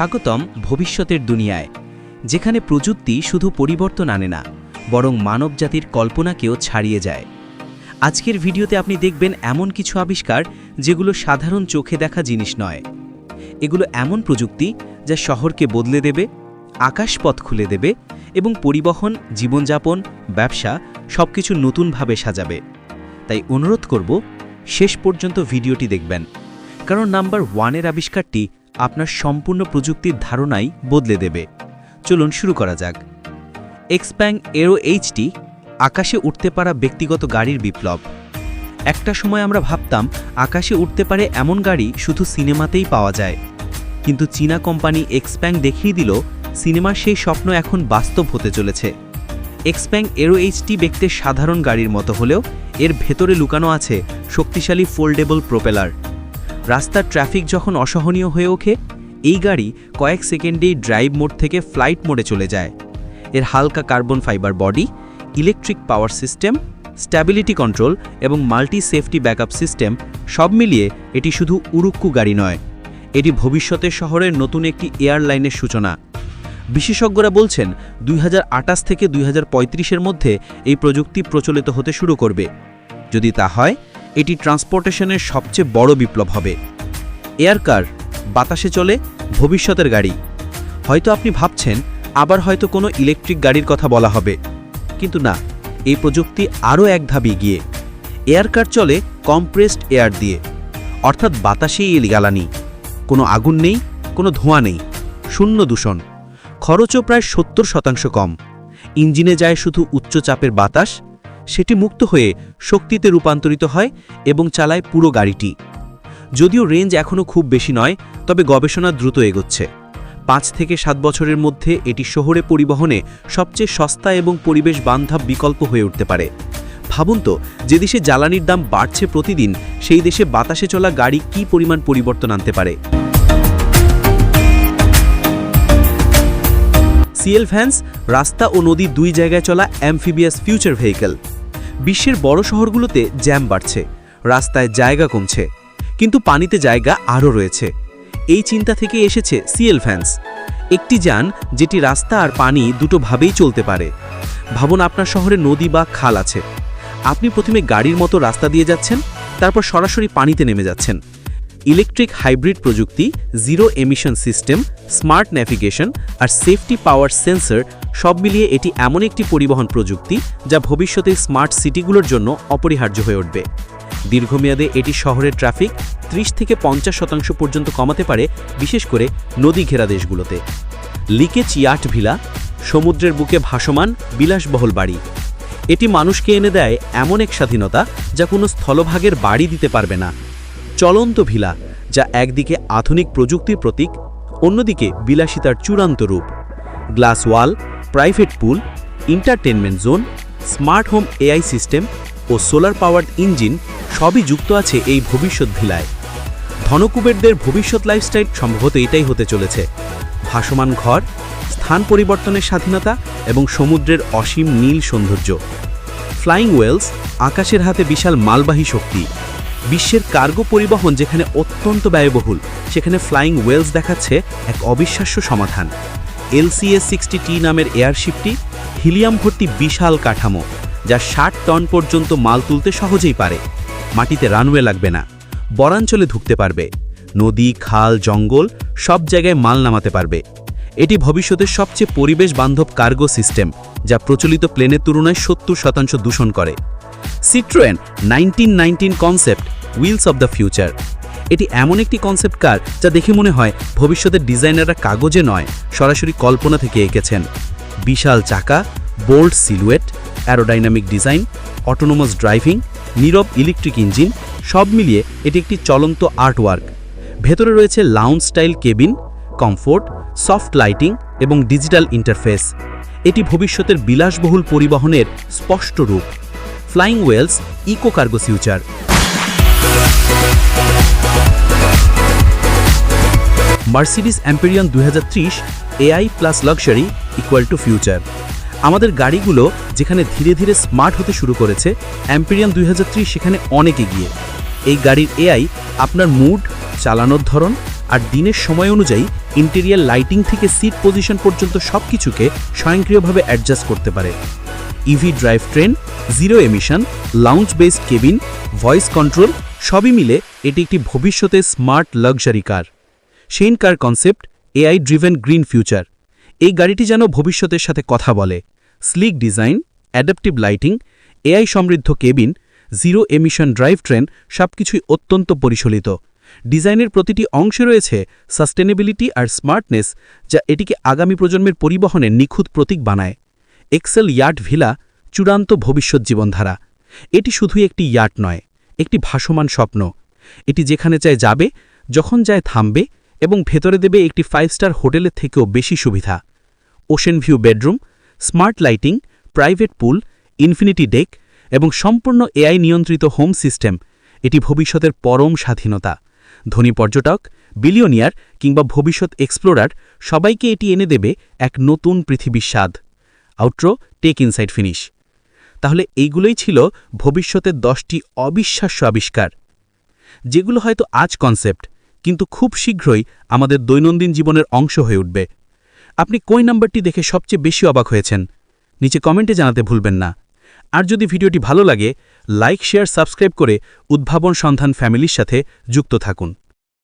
স্বাগতম ভবিষ্যতের দুনিয়ায়, যেখানে প্রযুক্তি শুধু পরিবর্তন আনে না, বরং মানবজাতির কল্পনাকেও ছাড়িয়ে যায়। আজকের ভিডিওতে আপনি দেখবেন এমন কিছু আবিষ্কার যেগুলো সাধারণ চোখে দেখা জিনিস নয়। এগুলো এমন প্রযুক্তি যা শহরকে বদলে দেবে, আকাশপথ খুলে দেবে এবং পরিবহন, জীবনযাপন, ব্যবসা সবকিছু নতুনভাবে সাজাবে। তাই অনুরোধ করব, শেষ পর্যন্ত ভিডিওটি দেখবেন, কারণ নাম্বার ওয়ানের আবিষ্কারটি আপনার সম্পূর্ণ প্রযুক্তির ধারণাই বদলে দেবে। চলুন শুরু করা যাক। এক্সপ্যাং এরো এইচটি আকাশে উঠতে পারা ব্যক্তিগত গাড়ির বিপ্লব। একটা সময় আমরা ভাবতাম, আকাশে উঠতে পারে এমন গাড়ি শুধু সিনেমাতেই পাওয়া যায়। কিন্তু চীনা কোম্পানি এক্সপ্যাং দেখিয়ে দিল, সিনেমার সেই স্বপ্ন এখন বাস্তব হতে চলেছে। এক্সপ্যাং এরো এইচটি দেখতে সাধারণ গাড়ির মতো হলেও এর ভেতরে লুকানো আছে শক্তিশালী ফোল্ডেবল প্রোপেলার রাস্তার ট্রাফিক যখন অসহনীয় হয়ে ওঠে, এই গাড়ি কয়েক সেকেন্ডেই ড্রাইভ মোড থেকে ফ্লাইট মোডে চলে যায়। এর হালকা carbon fibre body, electric power system, stability control এবং মাল্টি সেফটি ব্যাকআপ সিস্টেম সব মিলিয়ে এটি শুধু উরুক্কু গাড়ি নয়, এটি ভবিষ্যতের শহরের নতুন একটি এয়ারলাইনের সূচনা। বিশেষজ্ঞরা বলছেন, দুই হাজার আটাশ থেকে দুই এর মধ্যে এই প্রযুক্তি প্রচলিত হতে শুরু করবে। যদি তা হয় এটি ট্রান্সপোর্টেশনের সবচেয়ে বড় বিপ্লব হবে। এয়ার কার, বাতাসে চলে, ভবিষ্যতের গাড়ি। হয়তো আপনি ভাবছেন, আবার হয়তো কোনো ইলেকট্রিক গাড়ির কথা বলা হবে। কিন্তু না, এই প্রযুক্তি আরও এক ধাপ এগিয়ে। এয়ার কার চলে কম্প্রেসড এয়ার দিয়ে। অর্থাৎ বাতাসেই জ্বালানি। কোনো আগুন নেই, কোনো ধোঁয়া নেই। শূন্য দূষণ। খরচও প্রায় সত্তর শতাংশ কম। ইঞ্জিনে যায় শুধু উচ্চ চাপের বাতাস সেটি মুক্ত হয়ে শক্তিতে রূপান্তরিত হয় এবং চালায় পুরো গাড়িটি। যদিও রেঞ্জ এখনও খুব বেশি নয়, তবে গবেষণা দ্রুত এগোচ্ছে। পাঁচ থেকে সাত বছরের মধ্যে এটি শহরে পরিবহনে সবচেয়ে সস্তা এবং পরিবেশ বান্ধব বিকল্প হয়ে উঠতে পারে। ভাবুন তো, যে দেশে জ্বালানির দাম বাড়ছে প্রতিদিন, সেই দেশে বাতাসে চলা গাড়ি কী পরিমাণ পরিবর্তন আনতে পারে? সিএল ভ্যান্স রাস্তা ও নদী দুই জায়গায় চলা অ্যামফিবিয়াস ফিউচার ভেহিকেল। বিশ্বের বড় শহরগুলোতে জ্যাম বাড়ছে, রাস্তায় জায়গা কমছে, কিন্তু পানিতে জায়গা আরও রয়েছে। এই চিন্তা থেকে এসেছে সিএল ফ্যান্স। একটি যান, যেটি রাস্তা আর পানি দুটোভাবেই চলতে পারে। ভাবুন আপনার শহরে নদী বা খাল আছে। আপনি প্রথমে গাড়ির মতো রাস্তা দিয়ে যাচ্ছেন, তারপর সরাসরি পানিতে নেমে যাচ্ছেন। ইলেকট্রিক হাইব্রিড প্রযুক্তি, zero emission system, smart navigation আর সেফটি পাওয়ার সেন্সর সব মিলিয়ে এটি এমন একটি পরিবহন প্রযুক্তি যা ভবিষ্যতে স্মার্ট সিটিগুলোর জন্য অপরিহার্য হয়ে উঠবে। দীর্ঘমেয়াদে এটি শহরের ট্রাফিক 30 থেকে পঞ্চাশ শতাংশ পর্যন্ত কমাতে পারে, বিশেষ করে নদী ঘেরা দেশগুলোতে। লিকেজ ইয়াট ভিলা, সমুদ্রের বুকে ভাসমান বিলাসবহুল বাড়ি। এটি মানুষকে এনে দেয় এমন এক স্বাধীনতা যা কোনো স্থলভাগের বাড়ি দিতে পারবে না। চলন্ত ভিলা, যা একদিকে আধুনিক প্রযুক্তির প্রতীক, অন্যদিকে বিলাসিতার চূড়ান্ত রূপ। Glass wall private pool entertainment zone smart home AI system ও সোলার পাওয়ার্ড ইঞ্জিন সবই যুক্ত আছে এই ভবিষ্যৎ ভিলায়। ধনকুবেরদের ভবিষ্যৎ লাইফস্টাইল সম্ভবত এটাই হতে চলেছে। ভাসমান ঘর, স্থান পরিবর্তনের স্বাধীনতা এবং সমুদ্রের অসীম নীল সৌন্দর্য। ফ্লাইং ওয়েলস, আকাশের হাতে বিশাল মালবাহী শক্তি। বিশ্বের কার্গো পরিবহন যেখানে অত্যন্ত ব্যয়বহুল, সেখানে ফ্লাইং ওয়েলস দেখাচ্ছে এক অবিশ্বাস্য সমাধান। এলসিএস সিক্সটি টি নামের এয়ারশিপটি হিলিয়াম ভর্তি বিশাল কাঠামো, যা ষাট টন পর্যন্ত মাল তুলতে সহজেই পারে। মাটিতে রানওয়ে লাগবে না বরাঞ্চলে ঢুকতে পারবে। নদী, খাল, জঙ্গল সব জায়গায় মাল নামাতে পারবে। এটি ভবিষ্যতের সবচেয়ে পরিবেশ বান্ধব কার্গো সিস্টেম, যা প্রচলিত প্লেনের তুলনায় সত্তর শতাংশ দূষণ করে। Citroen nineteen nineteen concept wheels of the future এটি এমন একটি কনসেপ্ট কার যা দেখে মনে হয় ভবিষ্যতের ডিজাইনাররা কাগজে নয়, সরাসরি কল্পনা থেকে এঁকেছেন। বিশাল চাকা bold silhouette aerodynamic design autonomous driving নীরব ইলেকট্রিক ইঞ্জিন সব মিলিয়ে এটি একটি চলন্ত আর্টওয়ার্ক ভেতরে রয়েছে lounge style cabin comfort soft lighting এবং ডিজিটাল ইন্টারফেস এটি ভবিষ্যতের বিলাসবহুল পরিবহনের স্পষ্ট রূপ। Flying wheels eco cargo future Mercedes অ্যাম্পেরিয়ন দু AI plus luxury equal to future আমাদের গাড়িগুলো যেখানে ধীরে ধীরে স্মার্ট হতে শুরু করেছে অ্যাম্পেরিয়ান দুই হাজার ত্রিশ সেখানে অনেক এগিয়ে। এই গাড়ির এআই আপনার মুড চালানোর ধরন আর দিনের সময় অনুযায়ী ইন্টেরিয়ার লাইটিং থেকে সিট পজিশন পর্যন্ত সব কিছুকে স্বয়ংক্রিয়ভাবে অ্যাডজাস্ট করতে পারে। EV drive train zero emission lounge based cabin voice control সবই মিলে এটি একটি ভবিষ্যতে smart luxury car Shane car concept AI driven green future. এই গাড়িটি যেন ভবিষ্যতের সাথে কথা বলে। Sleek design, adaptive lighting, AI সমৃদ্ধ cabin, zero emission drive train সবকিছুই অত্যন্ত পরিশোলিত। ডিজাইনের প্রতিটি অংশে রয়েছে সাস্টেনেবিলিটি আর স্মার্টনেস যা এটিকে আগামী প্রজন্মের পরিবহনের নিখুঁত প্রতীক বানায়। এক্সেল ইয়ার্ড ভিলা চূড়ান্ত ভবিষ্যৎ জীবনধারা। এটি শুধুই একটি ইয়ার্ড নয়, একটি ভাসমান স্বপ্ন। এটি যেখানে চায় যাবে, যখন যায় থামবে এবং ভেতরে দেবে একটি ফাইভ স্টার হোটেলের থেকেও বেশি সুবিধা। Ocean view bedroom smart lighting private pool infinity deck এবং সম্পূর্ণ এআই নিয়ন্ত্রিত হোম সিস্টেম এটি ভবিষ্যতের পরম স্বাধীনতা। ধনী পর্যটক বিলিয়নিয়ার কিংবা ভবিষ্যৎ এক্সপ্লোরার সবাইকে এটি এনে দেবে এক নতুন পৃথিবীর স্বাদ। আউট্রো টেক ইনসাইড ফিনিশ তাহলে এইগুলোই ছিল ভবিষ্যতের দশটি অবিশ্বাস্য আবিষ্কার। যেগুলো হয়তো আজ কনসেপ্ট কিন্তু খুব শীঘ্রই আমাদের দৈনন্দিন জীবনের অংশ হয়ে উঠবে। আপনি কই নাম্বারটি দেখে সবচেয়ে বেশি অবাক হয়েছেন? নিচে কমেন্টে জানাতে ভুলবেন না। আর যদি ভিডিওটি ভালো লাগে, লাইক, শেয়ার, সাবস্ক্রাইব করে উদ্ভাবন সন্ধান ফ্যামিলির সাথে যুক্ত থাকুন।